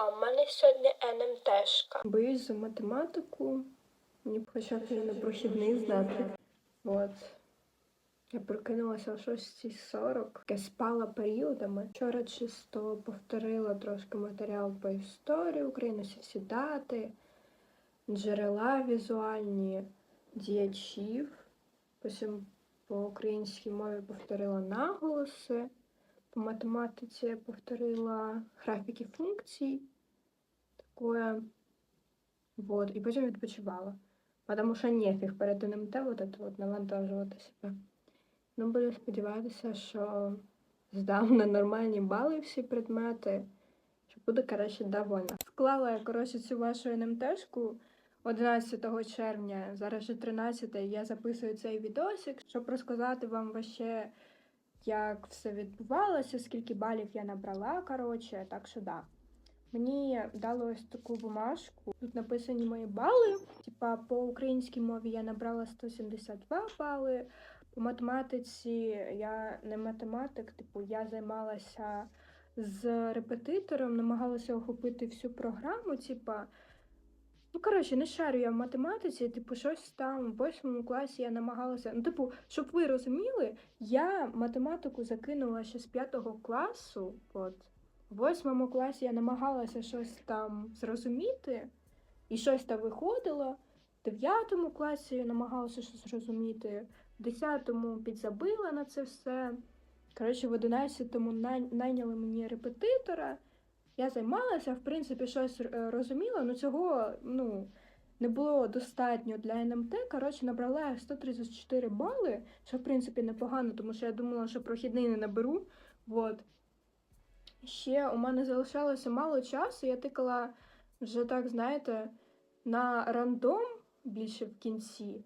а в мене сьогодні НМТшка. Боюсь за математику. Мені б хоча б не прохідний знати. От. Я прокинулася о 6.40, я спала періодами. Вчора чисто повторила трошки матеріал по історії України, всі дати, джерела візуальні, діячів. Потім по українській мові повторила наголоси, по математиці повторила графіки функцій. Такое. Вот. І потім відпочивала. Потому що нефіг перед НМТ вот это вот навантажувати себе. Ну, буду сподіватися, що здам на нормальні бали всі предмети, що буду, коротше, довольна. Склала я, коротше, цю вашу НМТшку 11 червня, зараз же 13 я записую цей відосик, щоб розказати вам вообще, як все відбувалося, скільки балів я набрала, коротше, так що да. Мені дали ось таку бумажку. Тут написані мої бали. Типа по українській мові я набрала 172 бали. По математиці я не математик, типу я займалася з репетитором, намагалася охопити всю програму. Типа, коротше, не шарю я в математиці, типу, щось там в восьмому класі я намагалася. Ну, типу, щоб ви розуміли, я математику закинула ще з п'ятого класу. От. В восьмому класі я намагалася щось там зрозуміти, і щось там виходило. В дев'ятому класі я намагалася щось зрозуміти, в десятому підзабила на це все. Коротше, в одинадцятому най- найняли мені репетитора. Я займалася, в принципі, щось е, розуміла, але цього ну, не було достатньо для НМТ. Коротше, набрала я 134 бали, що в принципі непогано, тому що я думала, що прохідний не наберу. Вот. Ще у мене залишалося мало часу, я тикала вже так, знаєте, на рандом більше в кінці.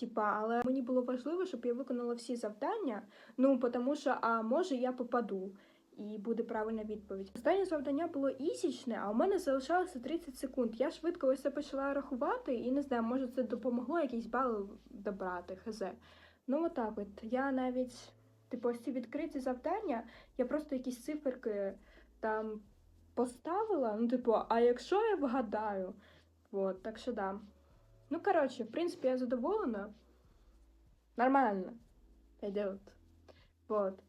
Типа, але мені було важливо, щоб я виконала всі завдання. Ну, тому що, а може, я попаду, і буде правильна відповідь. Останнє завдання було ісічне, а у мене залишалося 30 секунд. Я швидко ось це почала рахувати, і не знаю, може це допомогло якийсь бал добрати, хз. Ну, отак от. Я навіть, типу, ось ці відкриті завдання, я просто якісь циферки там поставила. Ну, типу, а якщо я вгадаю? Вот, так що да. Ну, коротше, в принципі, я задоволена. Нормально. Пойдет. Вот.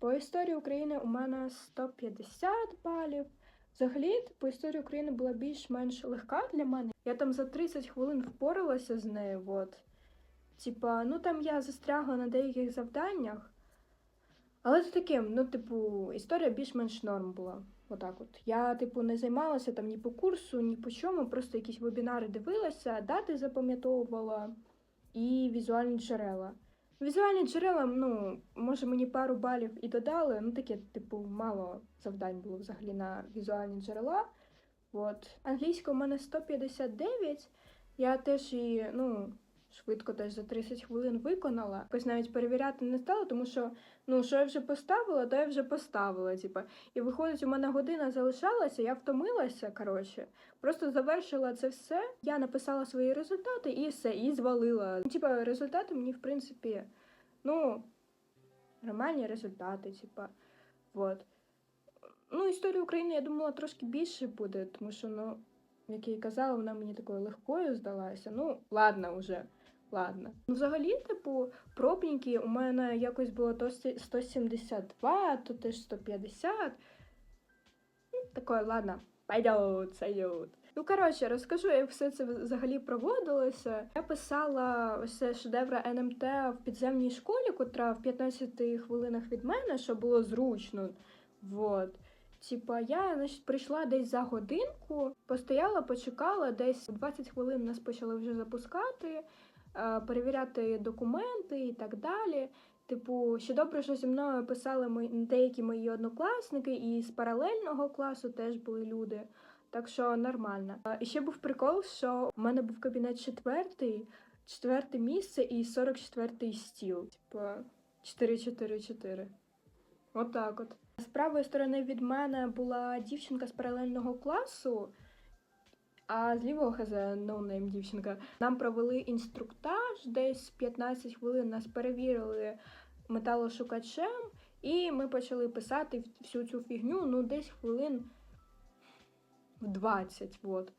По історії України у мене 150 балів. Взагалі, по історії України була більш-менш легка для мене. Я там за 30 хвилин впоралася з нею. Вот. Типа, ну там я застрягла на деяких завданнях. Але це таке, ну, типу, історія більш-менш норм була. Отак от. Я, типу, не займалася там ні по курсу, ні по чому, просто якісь вебінари дивилася, дати запам'ятовувала і візуальні джерела. Візуальні джерела, ну, може, мені пару балів і додали, ну таке, типу, мало завдань було взагалі на візуальні джерела. От. Англійська у мене 159. Я теж і, ну, швидко теж за 30 хвилин виконала. Якось навіть перевіряти не стала, тому що ну, що я вже поставила, то я вже поставила. Типу. І виходить, у мене година залишалася, я втомилася. коротше. Просто завершила це все. Я написала свої результати і все, і звалила. Типа, результати мені, в принципі, ну, нормальні результати, типа. Вот. Ну, історія України, я думала, трошки більше буде, тому що, ну, як я і казала, вона мені такою легкою здалася. Ну, ладно вже. Ладно. Ну, взагалі, типу, пробники у мене якось було то сі- 172, то теж 150. Ну, Такое, ладно, пойдет, сойдет. Ну, коротше, розкажу, як все це взагалі проводилося. Я писала ось це шедевра НМТ в підземній школі, котра в 15 хвилинах від мене, що було зручно. Вот. Типа, я значить, прийшла десь за годинку, постояла, почекала, десь 20 хвилин нас почали вже запускати, перевіряти документи і так далі. Типу, ще добре, що зі мною писали мої, деякі мої однокласники, і з паралельного класу теж були люди. Так що нормально. І ще був прикол, що у мене був кабінет четвертий, четверте місце і 44-й стіл. Типа 4-4-4. Отак от. З правої сторони від мене була дівчинка з паралельного класу, а з лівого хз ноунейм дівчинка. Нам провели інструктаж, десь 15 хвилин нас перевірили металошукачем, і ми почали писати всю цю фігню, ну, десь хвилин в 20. От.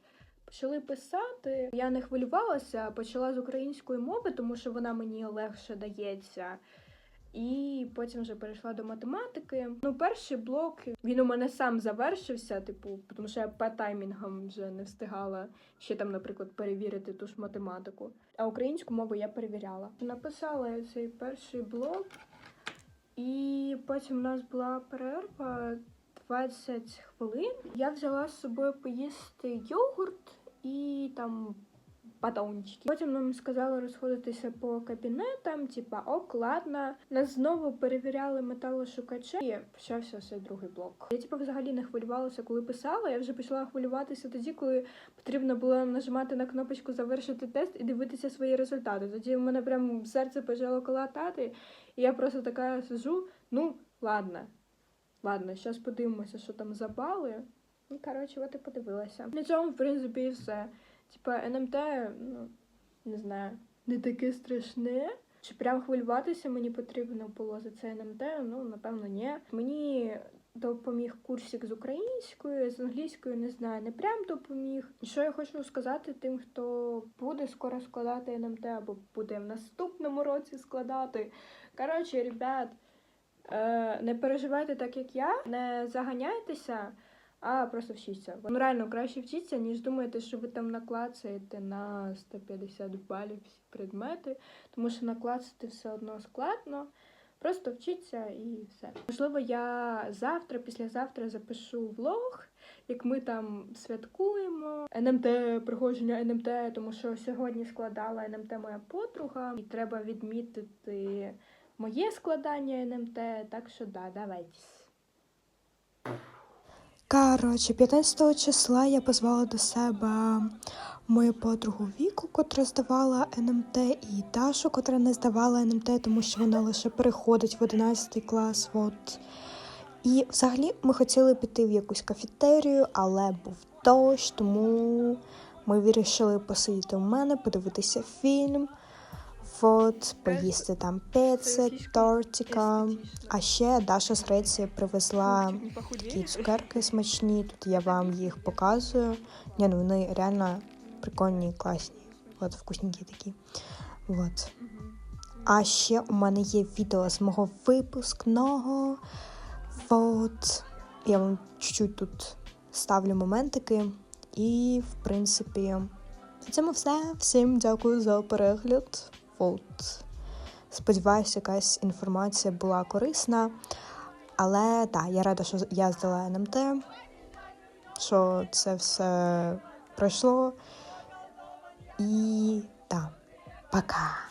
Почали писати. Я не хвилювалася, почала з української мови, тому що вона мені легше дається. І потім вже перейшла до математики. Ну, перший блок він у мене сам завершився, типу, тому що я по таймінгам вже не встигала ще там, наприклад, перевірити ту ж математику. А українську мову я перевіряла. Написала я цей перший блок, і потім у нас була перерва 20 хвилин. Я взяла з собою поїсти йогурт і там батончики. Потім нам сказали розходитися по кабінетам, типа ок, ладно. Нас знову перевіряли металошукачі. І почався цей другий блок. Я типу взагалі не хвилювалася, коли писала. Я вже почала хвилюватися тоді, коли потрібно було нажимати на кнопочку завершити тест і дивитися свої результати. Тоді в мене прям серце почало колотати, і я просто така сижу. Ну, ладно. Ладно, зараз подивимося, що там за бали. Ну, коротше, от і подивилася. На цьому, в принципі, і все. Типа НМТ, ну, не знаю, не таке страшне. Чи прям хвилюватися мені потрібно було за це НМТ? Ну, напевно, ні. Мені допоміг курсик з української, з англійської, не знаю, не прям допоміг. І Що я хочу сказати тим, хто буде скоро складати НМТ або буде в наступному році складати. Коротше, ребят, е, не переживайте так, як я, не заганяйтеся а просто вчіться. Ну реально краще вчіться, ніж думаєте, що ви там наклацаєте на 150 балів всі предмети, тому що наклацати все одно складно. Просто вчіться і все. Можливо, я завтра, післязавтра запишу влог, як ми там святкуємо НМТ, проходження НМТ, тому що сьогодні складала НМТ моя подруга, і треба відмітити моє складання НМТ. Так що да, давайте. Коротше, 15 числа я позвала до себе мою подругу Віку, котра здавала НМТ, і Дашу, котра не здавала НМТ, тому що вона лише переходить в 11 клас. От. І взагалі ми хотіли піти в якусь кафетерію, але був дощ, тому ми вирішили посидіти у мене, подивитися фільм, от, поїсти там піци, тортика. А ще Даша з Греції привезла такі цукерки смачні. Тут я вам їх показую. Ні, ну вони реально прикольні, класні. От вкусненькі такі. От. А ще у мене є відео з мого випускного. От. Я вам чуть-чуть тут ставлю моментики. І, в принципі, на цьому все. Всім дякую за перегляд. От. Сподіваюся, якась інформація була корисна. Але так, я рада, що я здала НМТ, що це все пройшло. І так, пока.